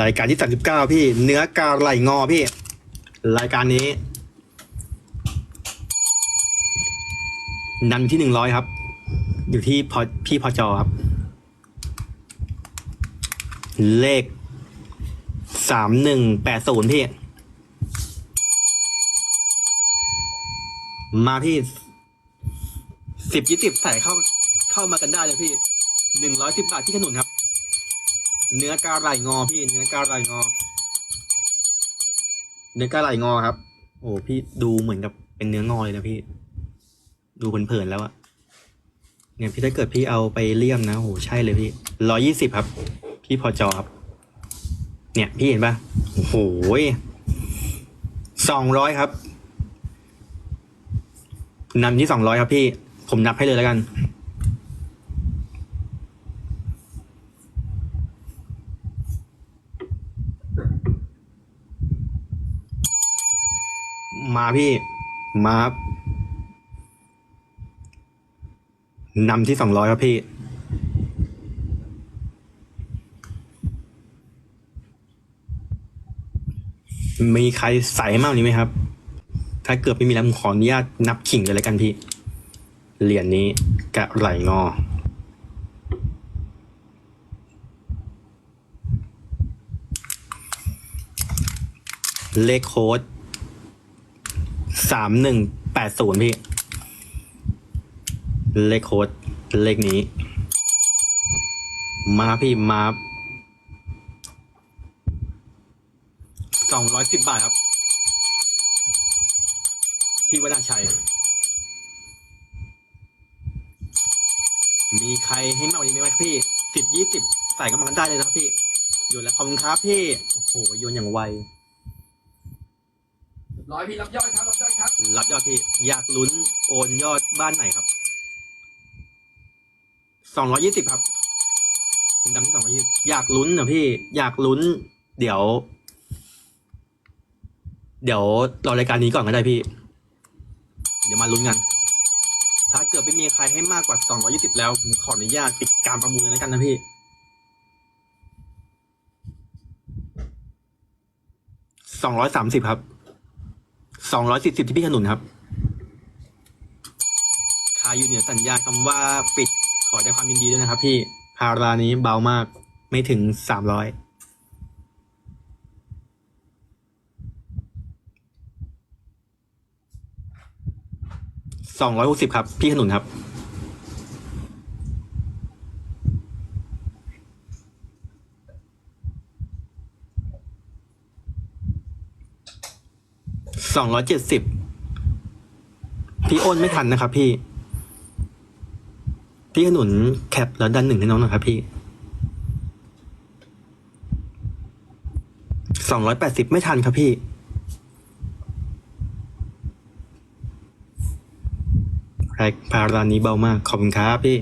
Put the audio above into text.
รายการที่สามสิบเก้าพี่ เนื้อกาไหลงอพี่ รายการนี้นำที่หนึ่งร้อยครับ อยู่ที่พอพี่พอจอครับ เลขสามหนึ่งแปดศูนย์พี่ มาพี่สิบยี่สิบใส่เข้าเข้ามากันได้เลยพี่หนึ่งร้อยสิบบาทที่ขนุนครับ เนื้อกาไหลงอพี่เนื้อกาไหลงอ เนื้อกาไหลงอครับ โอ้พี่ดูเหมือนกับเป็นเนื้องอเลยนะพี่ ดูเผินๆแล้วอะเนี่ยพี่ถ้าเกิดพี่เอาไปเลี่ยมนะโอ้โหใช่เลยพี่ร้อยี่สิบครับ พี่พอจอครับ เนี่ยพี่เห็นปะโอ้โหสองร้อยครับนำที่สองร้อยครับพี่ ผมนับให้เลยแล้วกัน มาพี่ มาครับนำที่สองร้อยครับพี่ มีใครใส่มากนี้ไหมครับ ถ้าเกิดไม่มีแล้วผมขออนุญาตนับขิงเลยแล้วกันพี่ เหรียญนี้กะไหลงอเลขโค้ด สามหนึ่งแปดศูนย์พี่ เลขโค้ดเลขนี้ มาพี่มาสองร้อยสิบบาทครับ พี่วนาชัย มีใครให้มากกว่านี้ไหมพี่สิบยี่สิบใส่ก็มากันได้เลยนะพี่โยนแล้วขอบคุณครับพี่ โอ้โหโยนอย่างไว ร้อยพี่รับยอดครับรับยอดครับ รับยอดพี่ อยากลุ้นโอนยอดบ้านไหนครับ สองร้อยี่สิบครับคุณดำที่สองร้อยี่สิบอยากลุ้นเหรอพี่ อยากลุ้น เดี๋ยว เดี๋ยวรอรายการนี้ก่อนก็ได้พี่ เดี๋ยวมาลุ้นกัน ถ้าเกิดไม่มีใครให้มากกว่าสองร้อยี่สิบแล้วผมขออนุญาตปิดการประมูลแล้วกันนะพี่สองร้อยสามสิบครับ สองร้อยสิบสิบที่พี่ขนุนครับคาอยู่เหนือสัญญาคำว่าปิดขอได้ความยินดีด้วยนะครับ พี่พารานี้เบามากไม่ถึงสามร้อยสองร้อยหกสิบครับ พี่ขนุนครับ สองร้อยเจ็ดสิบพี่โอนไม่ทันนะครับพี่ พี่ขนุนแคปแล้วดันหนึ่งให้น้องหน่อยครับพี่สองร้อยแปดสิบไม่ทันครับพี่แรกพารานี้เบามาก ขอบคุณครับพี่